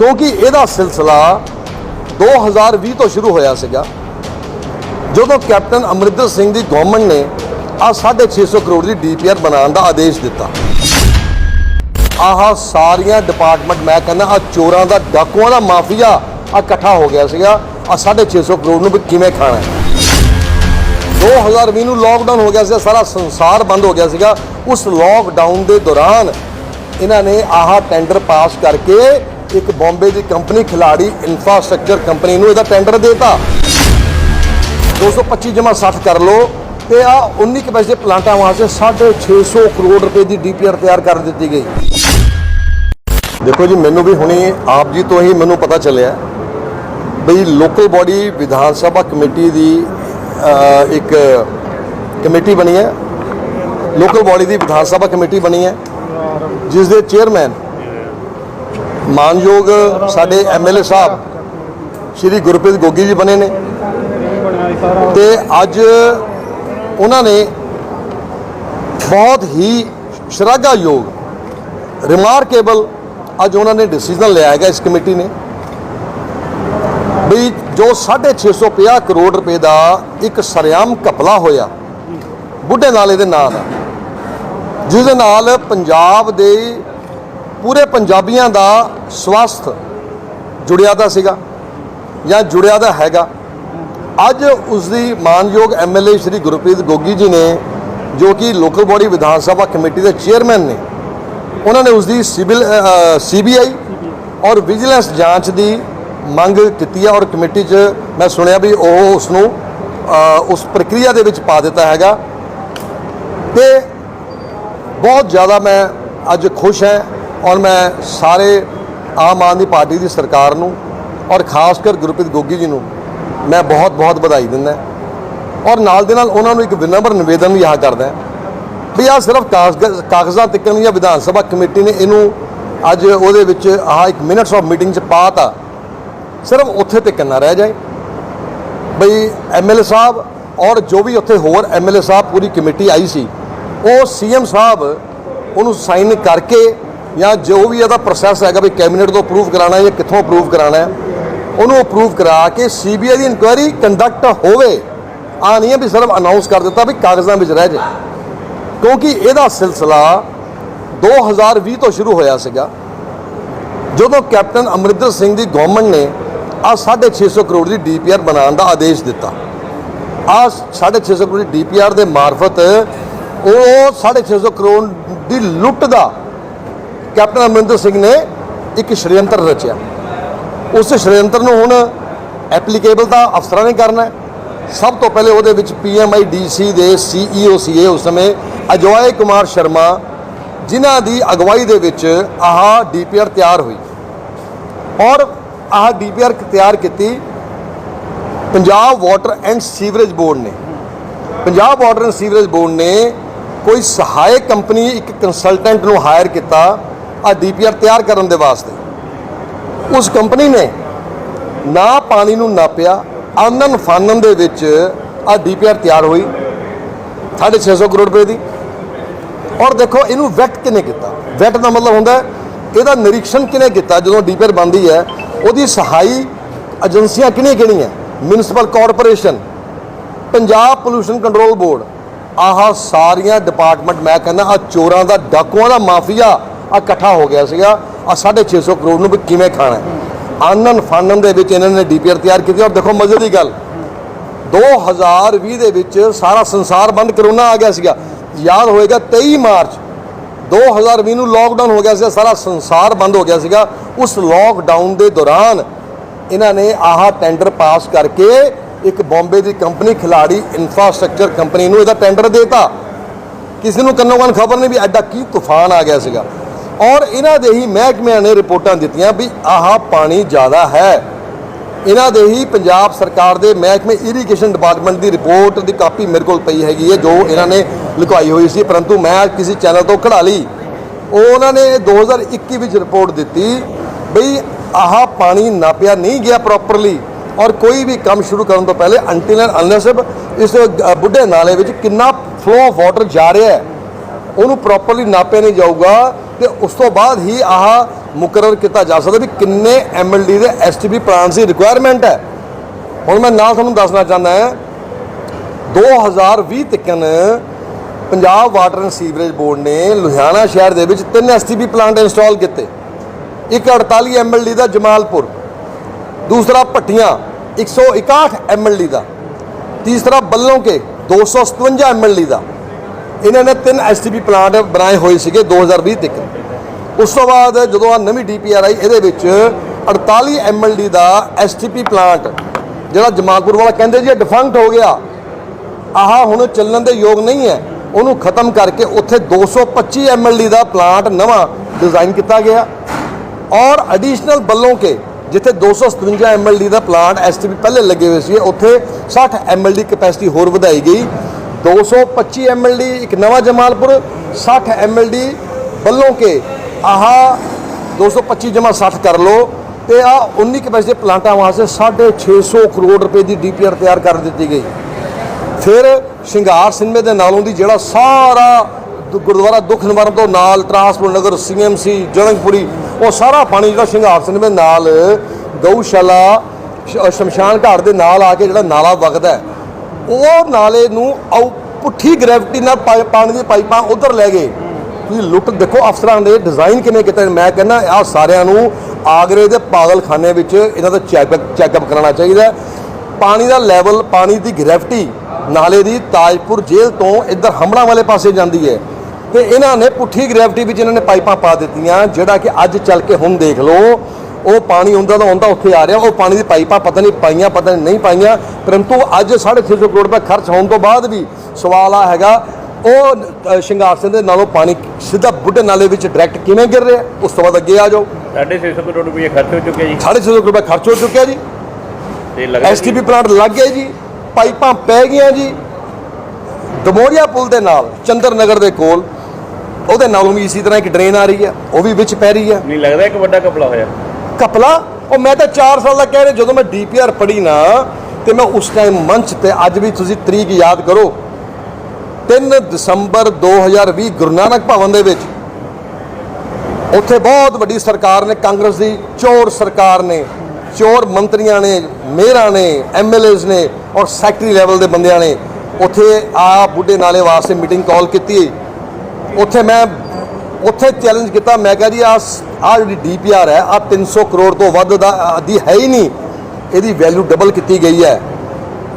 ਕਿਉਂਕਿ ਇਹਦਾ ਸਿਲਸਿਲਾ 2020 ਤੋਂ ਸ਼ੁਰੂ ਹੋਇਆ ਸੀਗਾ। ਜਦੋਂ ਕੈਪਟਨ ਅਮਰਿੰਦਰ ਸਿੰਘ ਦੀ ਗਵਰਨਮੈਂਟ ਨੇ ਆ 650 ਕਰੋੜ ਦੀ ਡੀਪੀਆਰ ਬਣਾਉਣ ਦਾ ਆਦੇਸ਼ ਦਿੱਤਾ। ਆਹ ਸਾਰੀਆਂ ਡਿਪਾਰਟਮੈਂਟ ਮੈਂ ਕਹਿੰਦਾ ਆ ਚੋਰਾਂ ਦਾ, ਡਾਕੂਆਂ ਦਾ ਮਾਫੀਆ ਆ ਇਕੱਠਾ ਹੋ ਗਿਆ ਸੀਗਾ। ਆ 650 ਕਰੋੜ ਨੂੰ ਵੀ ਕਿਵੇਂ ਖਾਣਾ ਹੈ? 2020 ਨੂੰ ਲੋਕਡਾਊਨ ਹੋ ਗਿਆ ਸੀ ਸਾਰਾ ਸੰਸਾਰ ਬੰਦ ਹੋ ਗਿਆ ਸੀਗਾ। ਉਸ ਲੋਕਡਾਊਨ ਦੇ ਦੌਰਾਨ ਇਹਨਾਂ ਨੇ ਆਹ ਟੈਂਡਰ ਪਾਸ ਕਰਕੇ ਇੱਕ ਬੰਬੇ ਦੀ ਕੰਪਨੀ ਖਿਲਾੜੀ ਇਨਫਰਾਸਟ੍ਰਕਚਰ ਕੰਪਨੀ ਨੂੰ ਇਹਦਾ ਟੈਂਡਰ ਦੇਤਾ। 225 ਜਮਾ 60 ਕਰ ਲਓ ਤੇ ਆ 19 ਕਪੈਸਿਟੀ ਪਲਾਂਟਾਂ ਵਾਸਤੇ 650 ਕਰੋੜ ਰੁਪਏ ਦੀ ਡੀਪੀਆਰ ਤਿਆਰ ਕਰ ਦਿੱਤੀ ਗਈ। ਦੇਖੋ ਜੀ, ਮੈਨੂੰ ਵੀ ਹੁਣੀ ਆਪ ਜੀ ਤੋਂ ਹੀ ਮੈਨੂੰ ਪਤਾ ਚੱਲਿਆ ਬਈ local body Vidhan Sabha committee ਦੀ ਇੱਕ ਕਮੇਟੀ ਬਣੀ ਹੈ। ਲੋਕਲ ਬਾਡੀ ਦੀ ਵਿਧਾਨ ਸਭਾ ਕਮੇਟੀ ਬਣੀ ਹੈ, ਜਿਸ ਦੇ ਚੇਅਰਮੈਨ ਮਾਨਯੋਗ ਸਾਡੇ ਐਮਐਲਏ ਸਾਹਿਬ ਸ਼੍ਰੀ ਗੁਰਪ੍ਰੀਤ ਗੋਗੀ ਜੀ ਬਣੇ ਨੇ। ਤੇ ਅੱਜ ਉਹਨਾਂ ਨੇ ਬਹੁਤ ਹੀ ਸ਼ਲਾਘਾਯੋਗ ਰਿਮਾਰਕੇਬਲ ਅੱਜ ਉਹਨਾਂ ਨੇ ਡਿਸੀਜਨ ਲਿਆ ਹੈਗਾ ਇਸ ਕਮੇਟੀ ਨੇ ਵੀ ਜੋ 650 ਕਰੋੜ ਰੁਪਏ ਦਾ ਇੱਕ ਸਰਿਆਮ ਘਪਲਾ ਹੋਇਆ, ਬੁੱਢੇ ਨਾਲੇ ਦੇ ਨਾਂ ਦਾ ਜਿਸ ਦੇ ਨਾਲ ਪੰਜਾਬ ਦੇ ਪੂਰੇ ਪੰਜਾਬੀਆਂ ਦਾ ਸਵਾਸਥ ਜੁੜਿਆ ਦਾ ਸੀਗਾ ਜਾਂ ਜੁੜਿਆ ਦਾ ਹੈਗਾ। ਅੱਜ ਉਸ ਦੀ ਮਾਨਯੋਗ ਐਮਐਲਏ ਸ਼੍ਰੀ ਗੁਰਪ੍ਰੀਤ ਗੋਗੀ ਜੀ ਨੇ, ਜੋ ਕਿ local body Vidhan Sabha committee ਦੇ ਚੇਅਰਮੈਨ ਨੇ, ਉਹਨਾਂ ਨੇ ਉਸ ਦੀ ਸਿਵਲ ਸੀਬੀਆਈ ਔਰ ਵਿਜੀਲੈਂਸ ਜਾਂਚ ਦੀ ਮੰਗ ਕੀਤੀ ਹੈ ਔਰ ਕਮੇਟੀ 'ਚ ਮੈਂ ਸੁਣਿਆ ਵੀ ਉਹ ਉਸ ਨੂੰ ਉਸ ਪ੍ਰਕਿਰਿਆ ਦੇ ਵਿੱਚ ਪਾ ਦਿੱਤਾ ਹੈਗਾ। ਤੇ ਬਹੁਤ ਜ਼ਿਆਦਾ ਮੈਂ ਅੱਜ ਖੁਸ਼ ਹਾਂ ਔਰ ਮੈਂ ਸਾਰੇ ਆਮ ਆਦਮੀ ਪਾਰਟੀ ਦੀ ਸਰਕਾਰ ਨੂੰ ਔਰ ਖਾਸ ਕਰ ਗੁਰਪ੍ਰੀਤ ਗੋਗੀ ਜੀ ਨੂੰ ਮੈਂ ਬਹੁਤ ਬਹੁਤ ਵਧਾਈ ਦਿੰਦਾ ਔਰ ਨਾਲ ਦੇ ਨਾਲ ਉਹਨਾਂ ਨੂੰ ਇੱਕ ਵਿਨਮਰ ਨਿਵੇਦਨ ਵੀ ਆਹ ਕਰਦਾ ਵੀ ਆ ਸਿਰਫ ਕਾਗਜ਼- ਕਾਗਜ਼ਾਂ ਤਿੱਕਣ ਜਾਂ ਵਿਧਾਨ ਸਭਾ ਕਮੇਟੀ ਨੇ ਇਹਨੂੰ ਅੱਜ ਉਹਦੇ ਵਿੱਚ ਆਹ ਇੱਕ ਮਿੰਟਸ ਆਫ ਮੀਟਿੰਗ 'ਚ ਪਾਤਾ। ਸਿਰਫ ਉੱਥੇ ਤੱਕ ਨਾ ਰਹਿ ਜਾਏ। ਬਈ ਐਮਐਲਏ ਸਾਹਿਬ ਔਰ ਜੋ ਵੀ ਉੱਥੇ ਹੋਰ ਐਮਐਲਏ ਸਾਹਿਬ ਪੂਰੀ ਕਮੇਟੀ ਆਈ ਸੀ, ਉਹ ਸੀਐਮ ਸਾਹਿਬ ਉਹਨੂੰ ਸਾਈਨ ਕਰਕੇ ਜਾਂ ਜੋ ਵੀ ਇਹਦਾ ਪ੍ਰੋਸੈਸ ਹੈਗਾ ਵੀ ਕੈਬਨਿਟ ਤੋਂ ਅਪਰੂਵ ਕਰਾਣਾ ਜਾਂ ਕਿੱਥੋਂ ਅਪਰੂਵ ਕਰਾਣਾ ਉਹਨੂੰ ਅਪਰੂਵ ਕਰਾ ਕੇ ਸੀਬੀਆਈ ਦੀ ਇਨਕੁਆਇਰੀ ਕੰਡਕਟ ਹੋਵੇ ਆ ਨਹੀਂ ਹੈ ਵੀ ਸਿਰਫ ਅਨਾਉਂਸ ਕਰ ਦਿੱਤਾ ਵੀ ਕਾਗਜ਼ਾਂ ਵਿੱਚ ਰਹਿ ਜਾਏ ਕਿਉਂਕਿ ਇਹਦਾ ਸਿਲਸਿਲਾ 2020 ਤੋਂ ਸ਼ੁਰੂ ਹੋਇਆ ਸੀਗਾ, ਜਦੋਂ ਕੈਪਟਨ ਅਮਰਿੰਦਰ ਸਿੰਘ ਦੀ ਗਵਰਨਮੈਂਟ ਨੇ ਆ 650 ਕਰੋੜ ਦੀ ਡੀਪੀਆਰ ਬਣਾਉਣ ਦਾ ਆਦੇਸ਼ ਦਿੱਤਾ। ਆ 650 ਕਰੋੜ ਦੀ ਡੀਪੀਆਰ ਦੇ ਮਾਰਫਤ ਉਹ 650 ਕਰੋੜ ਦੀ ਲੁੱਟ ਦਾ ਕੈਪਟਨ ਅਮਰਿੰਦਰ ਸਿੰਘ ਨੇ ਇੱਕ ਸ਼੍ਰੇਅੰਤਰ ਰਚਿਆ। ਉਸ ਸ਼੍ਰੇਅੰਤਰ ਨੂੰ ਹੁਣ ਐਪਲੀਕੇਬਲ ਤਾਂ ਅਫਸਰਾਂ ਨੇ ਕਰਨਾ ਹੈ। ਸਭ ਤੋਂ ਪਹਿਲੇ ਉਹਦੇ ਵਿੱਚ ਪੀਐਮਆਈਡੀਸੀ ਦੇ ਸੀਈਓ ਸੀਏ ਉਸ ਸਮੇਂ, ਅਜੋਏ ਕੁਮਾਰ ਸ਼ਰਮਾ, ਜਿਨ੍ਹਾਂ ਦੀ ਅਗਵਾਈ ਦੇ ਵਿੱਚ ਆਹ ਡੀਪੀਆਰ ਤਿਆਰ ਹੋਈ। ਔਰ ਆਹ ਡੀਪੀਆਰ ਤਿਆਰ ਕੀਤੀ Punjab water and sewerage board ਨੇ। Punjab water and sewerage board ਨੇ ਕੋਈ ਸਹਾਇਕ ਕੰਪਨੀ, ਇੱਕ ਕੰਸਲਟੈਂਟ ਨੂੰ ਹਾਇਰ ਕੀਤਾ ਆ ਡੀਪੀਆਰ ਤਿਆਰ ਕਰਨ ਦੇ ਵਾਸਤੇ। ਉਸ ਕੰਪਨੀ ਨੇ ਨਾ ਪਾਣੀ ਨੂੰ ਨਾਪਿਆ ਆਨਨ ਫਾਨਨ ਦੇ ਵਿੱਚ ਆ ਡੀਪੀਆਰ ਤਿਆਰ ਹੋਈ। 650 ਕਰੋੜ ਰੁਪਏ ਦੀ। ਔਰ ਦੇਖੋ, ਇਹਨੂੰ ਵੈਟ ਕਿਨੇ ਕੀਤਾ? ਵੈਟ ਦਾ ਮਤਲਬ ਹੁੰਦਾ ਇਹਦਾ ਨਿਰੀਖਣ ਕਿਨੇ ਕੀਤਾ? ਜਦੋਂ ਡੀਪੀਆਰ ਬਣਦੀ ਹੈ, ਉਹਦੀ ਸਹਾਈ ਏਜੰਸੀਆਂ ਕਿਹੜੀਆਂ ਕਿਹੜੀਆਂ? Municipal corporation Punjab pollution control board ਆਹ ਸਾਰੀਆਂ ਡਿਪਾਰਟਮੈਂਟ ਮੈਂ ਕਹਿੰਦਾ ਆ ਚੋਰਾਂ ਦਾ, ਡਾਕੂਆਂ ਦਾ ਮਾਫੀਆ ਆ ਇਕੱਠਾ ਹੋ ਗਿਆ ਸੀਗਾ। ਆ 650 ਕਰੋੜ ਨੂੰ ਵੀ ਕਿਵੇਂ ਖਾਣਾ ਹੈ? ਆਨਨ ਫਾਨਨ ਦੇ ਵਿੱਚ ਇਹਨਾਂ ਨੇ ਡੀਪੀਆਰ ਤਿਆਰ ਕੀਤੀ ਔਰ ਦੇਖੋ ਮਜ਼ੇ ਦੀ ਗੱਲ। 2020 ਦੇ ਵਿੱਚ ਸਾਰਾ ਸੰਸਾਰ ਬੰਦ ਕਰੋਨਾ ਆ ਗਿਆ ਸੀਗਾ। ਯਾਦ ਹੋਏਗਾ 23 ਮਾਰਚ। 2020 ਨੂੰ ਲੋਕਡਾਊਨ ਹੋ ਗਿਆ ਸੀ ਸਾਰਾ ਸੰਸਾਰ ਬੰਦ ਹੋ ਗਿਆ ਸੀਗਾ। ਉਸ ਲੋਕਡਾਊਨ ਦੇ ਦੌਰਾਨ ਇਹਨਾਂ ਨੇ ਆਹ ਟੈਂਡਰ ਪਾਸ ਕਰਕੇ ਇੱਕ ਬੰਬੇ ਦੀ ਕੰਪਨੀ ਖਿਲਾੜੀ ਇਨਫਰਾਸਟ੍ਰਕਚਰ ਕੰਪਨੀ ਨੂੰ ਇਹਦਾ ਟੈਂਡਰ ਦੇਤਾ। ਕਿਸੇ ਨੂੰ ਕੰਨੋ ਕੰਨ ਖਬਰ ਨਹੀਂ ਵੀ ਐਡਾ ਕੀ ਤੂਫਾਨ ਆ ਗਿਆ ਸੀਗਾ। ਔਰ ਇਹਨਾਂ ਦੇ ਹੀ ਮਹਿਕਮਿਆਂ ਨੇ ਰਿਪੋਰਟਾਂ ਦਿੱਤੀਆਂ ਵੀ ਆਹ ਪਾਣੀ ਜ਼ਿਆਦਾ ਹੈ। ਇਹਨਾਂ ਦੇ ਹੀ ਪੰਜਾਬ ਸਰਕਾਰ ਦੇ ਮਹਿਕਮੇ ਇਰੀਗੇਸ਼ਨ ਡਿਪਾਰਟਮੈਂਟ ਦੀ ਰਿਪੋਰਟ ਦੀ ਕਾਪੀ ਮੇਰੇ ਕੋਲ ਪਈ ਹੈਗੀ ਹੈ, ਜੋ ਇਹਨਾਂ ਨੇ ਲਿਖਵਾਈ ਹੋਈ ਸੀ। ਪਰੰਤੂ ਮੈਂ ਕਿਸੇ ਚੈਨਲ ਤੋਂ ਕਢਾ ਲਈ। ਉਹ ਉਹਨਾਂ ਨੇ 2021 ਵਿੱਚ ਰਿਪੋਰਟ ਦਿੱਤੀ ਬਈ ਆਹ ਪਾਣੀ ਨਾਪਿਆ ਨਹੀਂ ਗਿਆ ਪ੍ਰੋਪਰਲੀ ਔਰ ਕੋਈ ਵੀ ਕੰਮ ਸ਼ੁਰੂ ਕਰਨ ਤੋਂ ਪਹਿਲੇ ਅੰਟਿਲ ਐਂਡ ਅਨਲੈਸ ਇਸ ਬੁੱਢੇ ਨਾਲੇ ਵਿੱਚ ਕਿੰਨਾ ਫਲੋ ਆਫ ਵਾਟਰ ਜਾ ਰਿਹਾ ਹੈ, ਉਹਨੂੰ ਪ੍ਰੋਪਰਲੀ ਨਾਪਿਆ ਨਹੀਂ ਜਾਊਗਾ। ਤੇ ਉਸ ਤੋਂ ਬਾਅਦ ਹੀ ਆਹ ਮੁਕਰਰ ਕੀਤਾ ਜਾ ਸਕਦਾ ਵੀ ਕਿੰਨੇ ਐਮਐਲਡੀ ਦੇ ਐਸਟੀਪੀ ਪਲਾਂਟਸ ਦੀ ਰਿਕੁਆਇਰਮੈਂਟ ਹੈ। ਹੁਣ ਮੈਂ ਨਾਲ ਤੁਹਾਨੂੰ ਦੱਸਣਾ ਚਾਹੁੰਦਾ ਹਾਂ। 2020 ਤੱਕਨ Punjab water and sewerage board ਨੇ ਲੁਧਿਆਣਾ ਸ਼ਹਿਰ ਦੇ ਵਿੱਚ ਤਿੰਨ ਐਸਟੀਪੀ ਪਲਾਂਟ ਇੰਸਟਾਲ ਕੀਤੇ। ਇੱਕ 48 ਐਮਐਲਡੀ ਦਾ ਜਮਾਲਪੁਰ, ਦੂਸਰਾ ਭੱਟੀਆਂ 161 ਐਮਐਲਡੀ ਦਾ, ਤੀਸਰਾ ਬੱਲੋਂ ਕੇ 257 ਐਮਐਲਡੀ ਦਾ। ਇਹਨਾਂ ਨੇ ਤਿੰਨ ਐਸਟੀਪੀ ਪਲਾਂਟ ਬਣਾਏ ਹੋਏ ਸੀਗੇ 2020 ਤੱਕ। ਉਸ ਤੋਂ ਬਾਅਦ ਜਦੋਂ ਆ ਨਵੀਂ ਡੀਪੀਆਰ ਆਈ, ਇਹਦੇ ਵਿੱਚ 48 ਐਮਐਲਡੀ ਦਾ ਐਸਟੀਪੀ ਪਲਾਂਟ, ਜਿਹੜਾ ਜਮਾਲਪੁਰ ਵਾਲਾ ਕਹਿੰਦੇ ਜੀ ਡਿਫੰਕਟ ਹੋ ਗਿਆ। ਆਹ ਹੁਣ ਚੱਲਣ ਦੇ ਯੋਗ ਨਹੀਂ ਹੈ। ਉਹਨੂੰ ਖਤਮ ਕਰਕੇ ਉੱਥੇ 225 ਐਮਐਲਡੀ ਦਾ ਪਲਾਂਟ ਨਵਾਂ ਡਿਜ਼ਾਈਨ ਕੀਤਾ ਗਿਆ। ਔਰ ਐਡੀਸ਼ਨਲ ਬੱਲੋਂ ਕੇ ਜਿੱਥੇ 257 ਐਮਐਲਡੀ ਦਾ ਪਲਾਂਟ ਐਸਟੀਪੀ ਪਹਿਲੇ ਲੱਗੇ ਹੋਏ ਸੀ ਉੱਥੇ 60 ਐਮਐਲਡੀ ਕਪੈਸਿਟੀ ਹੋਰ ਵਧਾਈ ਗਈ। 225 ਐਮਐਲਡੀ ਇੱਕ ਨਵਾਂ ਜਮਾਲਪੁਰ 60 ਐਮਐਲਡੀ ਵੱਲੋਂ ਕੇ ਆਹ 225 ਜਮਾ 60 ਕਰ ਲਓ ਤੇ ਆ 19 ਕਪੈਸਿਟੀ ਪਲਾਂਟਾਂ ਵਾਸਤੇ 650 ਕਰੋੜ ਰੁਪਏ ਦੀ ਡੀਪੀਆਰ ਤਿਆਰ ਕਰ ਦਿੱਤੀ ਗਈ। ਫਿਰ ਸ਼ਿੰਗਾਰ ਸਿਨਮੇ ਦੇ ਨਾਲੋਂ ਦੀ ਜਿਹੜਾ ਸਾਰਾ ਗੁਰਦੁਆਰਾ ਦੁੱਖ ਨਿਵਾਰਨ ਤੋਂ ਨਾਲ ਟਰਾਂਸਪੋਰਟ ਨਗਰ ਸੀਐਮਸੀ ਜਨਕਪੁਰੀ ਉਹ ਸਾਰਾ ਪਾਣੀ ਜਿਹੜਾ ਸ਼ਿੰਗਾਰ ਸਿਨਮੇ ਨਾਲ ਗਊਸ਼ਾਲਾ ਸ਼ਮਸ਼ਾਨ ਘਾਟ ਦੇ ਨਾਲ ਆ ਕੇ ਜਿਹੜਾ ਨਾਲਾ ਵਗਦਾ ਹੈ, ਉਹ ਨਾਲੇ ਨੂੰ ਆਉ- ਪੁੱਠੀ ਗ੍ਰੈਵਿਟੀ ਨਾਲ ਪਾ- ਪਾਣੀ ਦੀ ਪਾਈਪਾਂ ਉਧਰ ਲੈ ਗਏ। ਤੁਸੀਂ ਲੁੱਟ ਦੇਖੋ ਅਫਸਰਾਂ ਦੇ ਡਿਜ਼ਾਈਨ ਕਿਵੇਂ ਕੀਤੇ ਮੈਂ ਕਹਿੰਦਾ ਆ ਸਾਰਿਆਂ ਨੂੰ ਆਗਰੇ ਦੇ ਪਾਗਲਖਾਨੇ ਵਿੱਚ ਇਹਨਾਂ ਦਾ ਚੈੱਕਅਪ ਚੈੱਕਅਪ ਕਰਾਉਣਾ ਚਾਹੀਦਾ ਪਾਣੀ ਦਾ ਲੈਵਲ ਪਾਣੀ ਦੀ ਗ੍ਰੈਵਿਟੀ ਨਾਲੇ ਦੀ ਤਾਜਪੁਰ ਜੇਲ੍ਹ ਤੋਂ ਇੱਧਰ ਹਮੜਾ ਵਾਲੇ ਪਾਸੇ ਜਾਂਦੀ ਹੈ। ਤੇ ਇਹਨਾਂ ਨੇ ਪੁੱਠੀ ਗ੍ਰੈਵਿਟੀ ਵਿੱਚ ਇਹਨਾਂ ਨੇ ਪਾਈਪਾਂ ਪਾ ਦਿੱਤੀਆਂ, ਜਿਹੜਾ ਕਿ ਅੱਜ ਚੱਲ ਕੇ ਹੁਣ ਦੇਖ ਲਓ। ਉਹ ਪਾਣੀ ਹੁੰਦਾ ਤਾਂ ਹੁੰਦਾ ਉੱਥੇ ਆ ਰਿਹਾ ਉਹ ਪਾਣੀ ਦੀ ਪਾਈਪਾਂ ਪਤਾ ਨਹੀਂ ਪਾਈਆਂ ਪਤਾ ਨਹੀਂ ਪਾਈਆਂ ਪਰੰਤੂ ਅੱਜ 650 ਕਰੋੜ ਰੁਪਏ ਖਰਚ ਹੋਣ ਤੋਂ ਬਾਅਦ ਵੀ ਸਵਾਲ ਆ ਹੈਗਾ ਉਹ ਸ਼ਿੰਗਾਰ ਸਿੰਘ ਦੇ ਨਾਲੋਂ ਪਾਣੀ ਸਿੱਧਾ ਬੁੱਢੇ ਨਾਲੇ ਵਿੱਚ ਡਾਇਰੈਕਟ ਕਿਵੇਂ ਗਿਰ ਰਿਹਾ ਉਸ ਤੋਂ ਬਾਅਦ ਅੱਗੇ ਆ ਜਾਓ। 650 ਕਰੋੜ ਰੁਪਏ ਖਰਚ ਹੋ ਚੁੱਕੇ ਜੀ। 650 ਕਰੋੜ ਰੁਪਏ ਖਰਚ ਹੋ ਚੁੱਕਿਆ ਜੀ। ਤੇ ਲੱਗਦਾ ਐਸਟੀਪੀ ਪਲਾਂਟ ਲੱਗ ਗਏ ਜੀ ਪਾਈਪਾਂ ਪੈ ਗਈਆਂ ਜੀ। ਦਮੋਰੀਆ ਪੁਲ ਦੇ ਨਾਲ ਚੰਦਰ ਨਗਰ ਦੇ ਕੋਲ ਉਹਦੇ ਨਾਲੋਂ ਵੀ ਇਸੇ ਤਰ੍ਹਾਂ ਇੱਕ ਡਰੇਨ ਆ ਰਹੀ ਹੈ ਉਹ ਵੀ ਵਿੱਚ ਪੈ ਰਹੀ ਹੈ। ਨਹੀਂ ਲੱਗਦਾ ਇੱਕ ਵੱਡਾ ਕਪਲਾ ਹੋਇਆ। ਕਪਲਾ ਉਹ ਮੈਂ ਤਾਂ 4 ਸਾਲ ਦਾ ਕਹਿ ਰਿਹਾ, ਜਦੋਂ ਮੈਂ ਡੀਪੀਆਰ ਪੜ੍ਹੀ ਨਾ, ਤੇ ਮੈਂ ਉਸ ਟਾਈਮ ਮੰਚ ਤੇ ਅੱਜ ਵੀ ਤੁਸੀਂ ਤਰੀਕ ਯਾਦ ਕਰੋ 3 ਦਸੰਬਰ 2020 ਗੁਰੂ ਨਾਨਕ ਭਵਨ ਦੇ ਵਿੱਚ, ਉੱਥੇ ਬਹੁਤ ਵੱਡੀ ਸਰਕਾਰ ਨੇ, ਕਾਂਗਰਸ ਦੀ ਚੋਰ ਸਰਕਾਰ ਨੇ, ਚੋਰ ਮੰਤਰੀਆਂ ਨੇ, ਮੇਅਰਾਂ ਨੇ ਐਮਐਲਏਜ਼ ਨੇ ਔਰ ਸੈਕਟਰੀ ਲੈਵਲ ਦੇ ਬੰਦਿਆਂ ਨੇ, ਉੱਥੇ ਆ ਬੁੱਢੇ ਨਾਲੇ ਵਾਸਤੇ ਮੀਟਿੰਗ ਕਾਲ ਕੀਤੀ। ਉੱਥੇ ਮੈਂ ਉੱਥੇ ਚੈਲੰਜ ਕੀਤਾ। ਮੈਂ ਕਿਹਾ ਜੀ ਆ ਆ ਜਿਹੜੀ ਡੀਪੀਆਰ ਹੈ ਆ 300 ਕਰੋੜ ਤੋਂ ਵੱਧ ਦਾ ਦੀ ਹੈ ਹੀ ਨਹੀਂ। ਇਹਦੀ ਵੈਲਿਊ ਡਬਲ ਕੀਤੀ ਗਈ ਹੈ।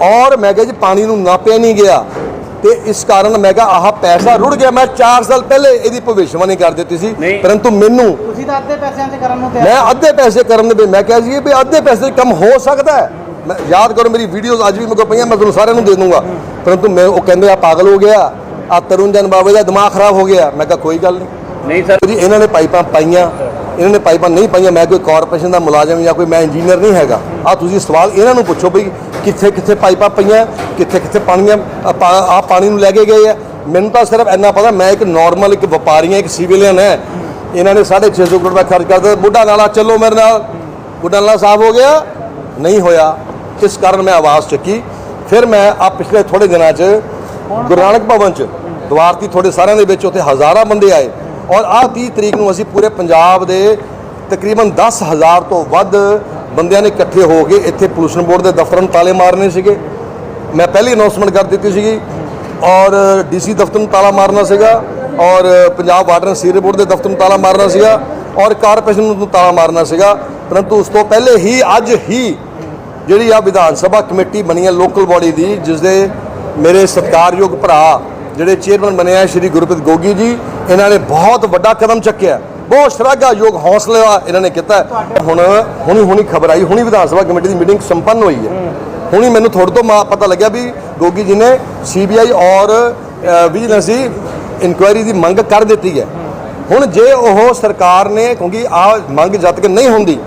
ਔਰ ਮੈਂ ਕਿਹਾ ਜੀ ਪਾਣੀ ਨੂੰ ਨਾਪਿਆ ਨਹੀਂ ਗਿਆ। ਤੇ ਇਸ ਕਾਰਨ ਮੈਂ ਕਿਹਾ ਆਹ ਪੈਸਾ ਰੁੜ ਗਿਆ। ਮੈਂ 4 ਸਾਲ ਪਹਿਲੇ ਇਹਦੀ ਭਵਿੱਖਬਾਣੀ ਕਰ ਦਿੱਤੀ ਸੀ। ਪਰੰਤੂ ਮੈਨੂੰ ਤੁਸੀਂ ਤਾਂ ਅੱਧੇ ਪੈਸਿਆਂ 'ਚ ਕਰਨ ਨੂੰ ਤਿਆਰ ਮੈਂ ਅੱਧੇ ਪੈਸੇ ਕਰਨ ਦੇ ਮੈਂ ਕਿਹਾ ਸੀ ਵੀ ਅੱਧੇ ਪੈਸੇ ਕੰਮ ਹੋ ਸਕਦਾ ਹੈ। ਮੈਂ ਯਾਦ ਕਰੋ ਮੇਰੀ ਵੀਡੀਓਜ਼ ਅੱਜ ਵੀ ਮੇਰੇ ਕੋਲ ਪਈਆਂ ਮੈਂ ਤੁਹਾਨੂੰ ਸਾਰਿਆਂ ਨੂੰ ਦੇ ਦੂੰਗਾ ਪਰੰਤੂ ਮੈਂ ਉਹ ਕਹਿੰਦੇ ਆ ਪਾਗਲ ਹੋ ਗਿਆ। ਆ ਤਰੁਣ ਜਨ ਬਾਬੇ ਦਾ ਦਿਮਾਗ ਖਰਾਬ ਹੋ ਗਿਆ। ਮੈਂ ਕਿਹਾ ਕੋਈ ਗੱਲ ਨਹੀਂ। ਨਹੀਂ ਸਰ। ਜੀ ਇਹਨਾਂ ਨੇ ਪਾਈਪਾਂ ਪਾਈਆਂ, ਇਹਨਾਂ ਨੇ ਪਾਈਪਾਂ ਨਹੀਂ ਪਾਈਆਂ, ਮੈਂ ਕੋਈ ਕਾਰਪੋਰੇਸ਼ਨ ਦਾ ਮੁਲਾਜ਼ਮ ਜਾਂ ਕੋਈ ਮੈਂ ਇੰਜੀਨੀਅਰ ਨਹੀਂ ਹੈਗਾ। ਆ ਤੁਸੀਂ ਸਵਾਲ ਇਹਨਾਂ ਨੂੰ ਪੁੱਛੋ ਬਈ, ਕਿੱਥੇ ਕਿੱਥੇ ਪਾਈਪਾਂ ਪਈਆਂ, ਕਿੱਥੇ ਕਿੱਥੇ ਪਾਣੀਆਂ, ਆ ਪਾਣੀ ਨੂੰ ਲੈ ਕੇ ਗਏ ਆ। ਮੈਨੂੰ ਤਾਂ ਸਿਰਫ ਇੰਨਾ ਪਤਾ, ਮੈਂ ਇੱਕ ਨਾਰਮਲ ਇੱਕ ਵਪਾਰੀ ਹਾਂ ਇੱਕ ਸਿਵਲੀਅਨ ਹੈ। ਇਹਨਾਂ ਨੇ 650 ਕਰੋੜ ਰੁਪਏ ਖਰਚ ਕਰ ਦਿੱਤਾ। ਬੁੱਢਾ ਨਾਲਾ ਚੱਲੋ ਮੇਰੇ ਨਾਲ। ਬੁੱਢਾ ਨਾਲਾ ਸਾਫ਼ ਹੋ ਗਿਆ। ਨਹੀਂ ਹੋਇਆ। ਇਸ ਕਾਰਨ ਮੈਂ ਆਵਾਜ਼ ਚੱਕੀ। ਫਿਰ ਮੈਂ ਆ ਪਿਛਲੇ ਥੋੜੇ ਦਿਨਾਂ 'ਚ ਗੁਰੂ ਨਾਨਕ ਭਵਨ 'ਚ ਦਵਾਰਤੀ ਤੁਹਾਡੇ ਸਾਰਿਆਂ ਦੇ ਵਿੱਚ ਉੱਥੇ ਹਜ਼ਾਰਾਂ ਬੰਦੇ ਆਏ। ਔਰ ਆਹ 30 ਤਰੀਕ ਨੂੰ ਅਸੀਂ ਪੂਰੇ ਪੰਜਾਬ ਦੇ ਤਕਰੀਬਨ 10000 ਤੋਂ ਵੱਧ ਬੰਦਿਆਂ ਨੇ ਇਕੱਠੇ ਹੋ ਕੇ ਇੱਥੇ ਪੋਲੂਸ਼ਨ ਬੋਰਡ ਦੇ ਦਫ਼ਤਰਾਂ ਨੂੰ ਤਾਲੇ ਮਾਰਨੇ ਸੀਗੇ। ਮੈਂ ਪਹਿਲੀ ਅਨਾਉਂਸਮੈਂਟ ਕਰ ਦਿੱਤੀ ਸੀਗੀ ਔਰ ਡੀਸੀ ਦਫ਼ਤਰ ਨੂੰ ਤਾਲਾ ਮਾਰਨਾ ਸੀਗਾ ਔਰ Punjab water and sewerage board ਦੇ ਦਫ਼ਤਰ ਨੂੰ ਤਾਲਾ ਮਾਰਨਾ ਸੀਗਾ ਔਰ ਕਾਰਪੋਰੇਸ਼ਨ ਨੂੰ ਤਾਲਾ ਮਾਰਨਾ ਸੀਗਾ। ਪਰੰਤੂ ਉਸ ਤੋਂ ਪਹਿਲੇ ਹੀ, ਅੱਜ ਹੀ ਜਿਹੜੀ ਆ ਵਿਧਾਨ ਸਭਾ ਕਮੇਟੀ ਬਣੀ ਹੈ ਲੋਕਲ ਬਾਡੀ ਦੀ ਜਿਸ ਦੇ ਮੇਰੇ ਸਤਿਕਾਰਯੋਗ ਭਰਾ ਜਿਹੜੇ ਚੇਅਰਮੈਨ ਬਣੇ ਆ ਸ਼੍ਰੀ ਗੁਰਪ੍ਰੀਤ ਗੋਗੀ ਜੀ, ਇਹਨਾਂ ਨੇ ਬਹੁਤ ਵੱਡਾ ਕਦਮ ਚੱਕਿਆ। ਬਹੁਤ ਸ਼ਲਾਘਾਯੋਗ ਹੌਸਲਾ ਇਹਨਾਂ ਨੇ ਕੀਤਾ। ਹੁਣ ਹੁਣੀ ਹੁਣੀ ਖਬਰ ਆਈ, ਹੁਣੀ ਵਿਧਾਨ ਸਭਾ ਕਮੇਟੀ ਦੀ ਮੀਟਿੰਗ ਸੰਪੰਨ ਹੋਈ ਹੈ। ਹੁਣੀ ਮੈਨੂੰ ਥੋੜੇ ਤੋਂ ਮਾ- ਪਤਾ ਲੱਗਿਆ ਵੀ ਗੋਗੀ ਜੀ ਨੇ ਸੀਬੀਆਈ ਔਰ ਵਿਜੀਲੈਂਸ ਦੀ ਇਨਕੁਆਇਰੀ ਦੀ ਮੰਗ ਕਰ ਦਿੱਤੀ ਹੈ। ਹੁਣ ਜੇ ਉਹ ਸਰਕਾਰ ਨੇ, ਕਿਉਂਕਿ ਆ ਮੰਗ ਜਦ ਤੱਕ ਨਹੀਂ ਹੁੰਦੀ,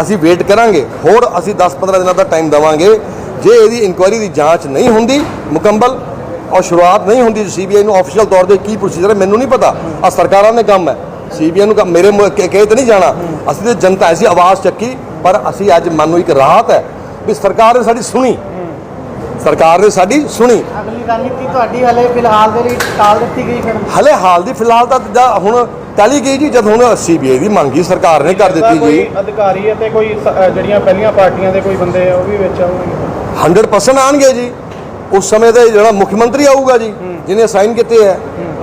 ਅਸੀਂ ਵੇਟ ਕਰਾਂਗੇ। ਹੋਰ ਅਸੀਂ 10-15 ਦਿਨਾਂ ਦਾ ਟਾਈਮ ਦੇਵਾਂਗੇ। ਜੇ ਇਹਦੀ ਇਨਕੁਆਇਰੀ ਦੀ ਜਾਂਚ ਨਹੀਂ ਹੁੰਦੀ ਮੁਕੰਮਲ ਔਰ ਸ਼ੁਰੂਆਤ ਨਹੀਂ ਹੁੰਦੀ ਸੀਬੀਆਈ ਨੂੰ ਆਫੀਸ਼ੀਅਲ ਤੌਰ ਤੇ ਕੀ ਪ੍ਰੋਸੀਜਰ ਹੈ ਮੈਨੂੰ ਨਹੀਂ ਪਤਾ। ਆ ਸਰਕਾਰਾਂ ਦੇ ਕੰਮ ਹੈ। ਸੀਬੀਆਈ ਨੂੰ ਮੇਰੇ ਕਹਿ ਤੇ ਨਹੀਂ ਜਾਣਾ। ਅਸੀਂ ਤੇ ਜਨਤਾ ਐਸੀ ਆਵਾਜ਼ ਚੱਕੀ ਪਰ ਅਸੀਂ ਅੱਜ ਮਨ ਨੂੰ ਇੱਕ ਰਾਹਤ ਹੈ ਵੀ ਸਰਕਾਰ ਨੇ ਸਾਡੀ ਸੁਣੀ। ਸਰਕਾਰ ਨੇ ਸਾਡੀ ਸੁਣੀ। ਅਗਲੀ ਰਣਨੀਤੀ ਤੁਹਾਡੀ ਹਲੇ ਫਿਲਹਾਲ ਦੇ ਲਈ ਟਾਲ ਦਿੱਤੀ ਗਈ ਫਿਰ। ਹਲੇ ਹਾਲ ਦੀ ਫਿਲਹਾਲ ਤਾਂ ਹੁਣ ਟਾਲੀ ਗਈ ਜੀ ਜਦ ਹੁਣ ਸੀਬੀਆਈ ਦੀ ਮੰਗੀ ਸਰਕਾਰ ਨੇ ਕਰ ਦਿੱਤੀ ਜੀ ਅਧਿਕਾਰੀ ਅਤੇ ਕੋਈ ਜਿਹੜੀਆਂ ਪਹਿਲੀਆਂ ਪਾਰਟੀਆਂ ਦੇ ਕੋਈ ਬੰਦੇ ਆ ਉਹ ਵੀ ਵਿੱਚ ਆਉਣਗੇ। 100% ਆਣਗੇ ਜੀ। ਉਸ ਸਮੇਂ ਦੇ ਜਿਹੜਾ ਮੁੱਖ ਮੰਤਰੀ ਆਊਗਾ ਜੀ ਜਿਹਨੇ ਸਾਈਨ ਕੀਤੇ ਹੈ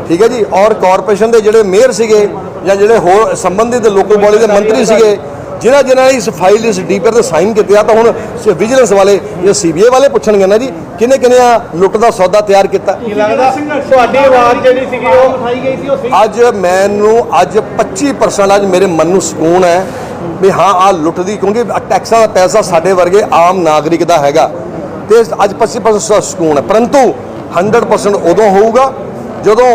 ਠੀਕ ਹੈ ਜੀ ਔਰ ਕਾਰਪੋਰੇਸ਼ਨ ਦੇ ਜਿਹੜੇ ਮੇਅਰ ਸੀਗੇ ਜਾਂ ਜਿਹੜੇ ਹੋਰ ਸੰਬੰਧਿਤ ਲੋਕਲ ਬੋਡੀ ਦੇ ਮੰਤਰੀ ਸੀਗੇ ਜਿਨ੍ਹਾਂ ਜਿਨ੍ਹਾਂ ਨੇ ਇਸ ਫਾਈਲ ਇਸ ਡੀਪਰ ਤੇ ਸਾਈਨ ਕੀਤੇ ਆ ਤਾਂ ਹੁਣ ਵਿਜੀਲੈਂਸ ਵਾਲੇ ਜਾਂ ਸੀਬੀਆਈ ਵਾਲੇ ਪੁੱਛਣਗੇ ਨਾ ਜੀ ਕਿਹਨੇ ਕਿਹਨੇ ਆ ਲੁੱਟ ਦਾ ਸੌਦਾ ਤਿਆਰ ਕੀਤਾ। ਤੁਹਾਡੀ ਆਵਾਜ਼ ਜਿਹੜੀ ਸੀਗੀ ਉਹ ਉਠਾਈ ਗਈ ਸੀ ਉਹ ਅੱਜ ਮੈਨੂੰ ਅੱਜ 25% ਅੱਜ ਮੇਰੇ ਮਨ ਨੂੰ ਸਕੂਨ ਹੈ ਵੀ ਹਾਂ ਆ ਲੁੱਟ ਦੀ ਕਿਉਂਕਿ ਟੈਕਸਾਂ ਦਾ ਪੈਸਾ ਸਾਡੇ ਵਰਗੇ ਆਮ ਨਾਗਰਿਕ ਦਾ ਹੈਗਾ। ਤੇ ਅੱਜ 25% ਸਕੂਨ ਹੈ। ਪਰੰਤੂ 100% ਉਦੋਂ ਹੋਊਗਾ ਜਦੋਂ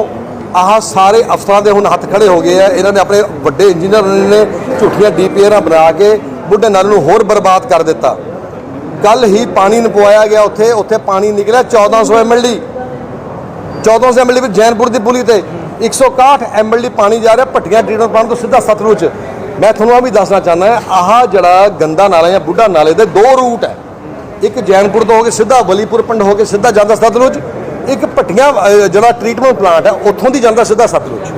ਆਹ ਸਾਰੇ ਅਫਸਰਾਂ ਦੇ ਹੁਣ ਹੱਥ ਖੜੇ ਹੋ ਗਏ ਆ। ਇਹਨਾਂ ਨੇ ਆਪਣੇ ਵੱਡੇ ਇੰਜੀਨੀਅਰ ਨੇ ਝੂਠੀਆਂ ਡੀਪੀਆਰਾਂ ਬਣਾ ਕੇ ਬੁੱਢੇ ਨਾਲ ਨੂੰ ਹੋਰ ਬਰਬਾਦ ਕਰ ਦਿੱਤਾ। ਕੱਲ ਹੀ ਪਾਣੀ ਨਪਵਾਇਆ ਗਿਆ ਉੱਥੇ। ਉੱਥੇ ਪਾਣੀ ਨਿਕਲਿਆ 1400 ਐਮਐਲਡੀ 1400 ਐਮਐਲਡੀ ਵਿੱਚ ਜੈਨਪੁਰ ਦੀ ਪੁਲੀ ਤੇ 161 ਐਮਐਲਡੀ ਪਾਣੀ ਜਾ ਰਿਹਾ ਭੱਟੀਆਂ ਟ੍ਰੀਟਮੈਂਟ ਪਲਾਂਟ ਤੋਂ ਸਿੱਧਾ ਸਤਲੁਜ। ਮੈਂ ਤੁਹਾਨੂੰ ਆ ਵੀ ਦੱਸਣਾ ਚਾਹੁੰਦਾ ਆਹ ਜਿਹੜਾ ਗੰਦਾ ਨਾਲਾ ਜਾਂ ਬੁੱਢਾ ਨਾਲੇ ਦੇ ਦੋ ਰੂਟ ਹੈ। ਇੱਕ ਜੈਨਪੁਰ ਤੋਂ ਹੋ ਕੇ ਸਿੱਧਾ ਬਲੀਪੁਰ ਪਿੰਡ ਹੋ ਕੇ ਸਿੱਧਾ ਜਾਂਦਾ ਸਤਲੁਜ ਇੱਕ ਭੱਟੀਆਂ ਜਿਹੜਾ ਟ੍ਰੀਟਮੈਂਟ ਪਲਾਂਟ ਹੈ ਉੱਥੋਂ ਦੀ ਜਾਂਦਾ ਸਿੱਧਾ ਸਤਲੁਜ।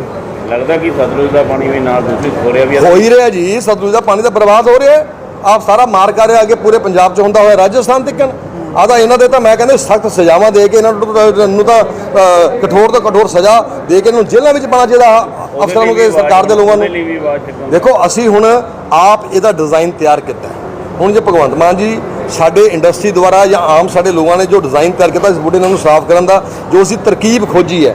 ਲੱਗਦਾ ਕਿ ਸਤਲੁਜ ਦਾ ਪਾਣੀ ਵੀ ਨਾਲ ਦੂਸ਼ਿਤ ਹੋ ਰਿਹਾ ਵੀ ਹੋ ਹੀ ਰਿਹਾ ਜੀ ਸਤਲੁਜ ਦਾ ਪਾਣੀ ਤਾਂ ਬਰਬਾਦ ਹੋ ਰਿਹਾ ਆਪ ਸਾਰਾ ਮਾਰ ਕਰ ਰਿਹਾ ਅੱਗੇ ਪੂਰੇ ਪੰਜਾਬ 'ਚ ਹੁੰਦਾ ਹੋਇਆ ਰਾਜਸਥਾਨ ਤੱਕ ਆਦਾ ਇਹਨਾਂ ਦੇ ਤਾਂ ਮੈਂ ਕਹਿੰਦਾ ਸਖਤ ਸਜ਼ਾਵਾਂ ਦੇ ਕੇ ਇਹਨਾਂ ਨੂੰ ਤਾਂ- ਕਠੋਰ ਤੋਂ ਕਠੋਰ ਸਜ਼ਾ ਦੇ ਕੇ ਇਹਨੂੰ ਜੇਲ੍ਹਾਂ ਵਿੱਚ ਪਾਣਾ ਚਾਹੀਦਾ ਅਫਸਰਾਂ ਨੂੰ ਤੇ ਸਰਕਾਰ ਦੇ ਲੋਕਾਂ ਨੂੰ। ਦੇਖੋ ਅਸੀਂ ਹੁਣ ਆਪ ਇਹਦਾ ਡਿਜ਼ਾਈਨ ਤਿਆਰ ਕੀਤਾ। ਹੁਣ ਜੇ ਭਗਵੰਤ ਮਾਨ ਜੀ ਸਾਡੇ ਇੰਡਸਟਰੀ ਦੁਆਰਾ ਜਾਂ ਆਮ ਸਾਡੇ ਲੋਕਾਂ ਨੇ ਜੋ ਡਿਜ਼ਾਈਨ ਤਿਆਰ ਕੀਤਾ ਇਸ ਬੁੱਢੇ ਨੂੰ ਸਾਫ਼ ਕਰਨ ਦਾ ਜੋ ਅਸੀਂ ਤਰਕੀਬ ਖੋਜੀ ਹੈ,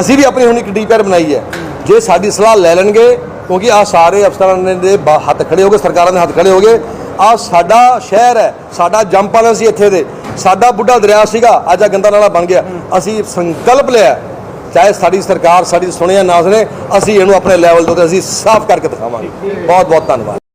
ਅਸੀਂ ਵੀ ਆਪਣੀ ਹੁਣ ਇੱਕ ਡੀਪੀਆਰ ਬਣਾਈ ਹੈ। ਜੇ ਸਾਡੀ ਸਲਾਹ ਲੈ ਲੈਣਗੇ, ਕਿਉਂਕਿ ਆ ਸਾਰੇ ਅਫਸਰਾਂ ਨੇ ਦੇ ਬਾ- ਹੱਥ ਖੜੇ ਹੋ ਗਏ, ਸਰਕਾਰਾਂ ਦੇ ਹੱਥ ਖੜੇ ਹੋ ਗਏ। ਆ ਸਾਡਾ ਸ਼ਹਿਰ ਹੈ, ਸਾਡਾ ਜੰਪਾਲਾ ਸੀ ਇੱਥੇ ਦੇ। ਸਾਡਾ ਬੁੱਢਾ ਦਰਿਆ ਸੀਗਾ, ਅੱਜ ਆ ਗੰਦਾ ਨਾਲਾ ਬਣ ਗਿਆ। ਅਸੀਂ ਸੰਕਲਪ ਲਿਆ ਚਾਹੇ ਸਾਡੀ ਸਰਕਾਰ ਸਾਡੀ ਸੁਣਿਆ ਨਾ ਸੁਣੇ, ਅਸੀਂ ਇਹਨੂੰ ਆਪਣੇ ਲੈਵਲ ਤੋਂ ਤੇ ਅਸੀਂ ਸਾਫ਼ ਕਰਕੇ ਦਿਖਾਵਾਂਗੇ। ਬਹੁਤ ਬਹੁਤ ਧੰਨਵਾਦ।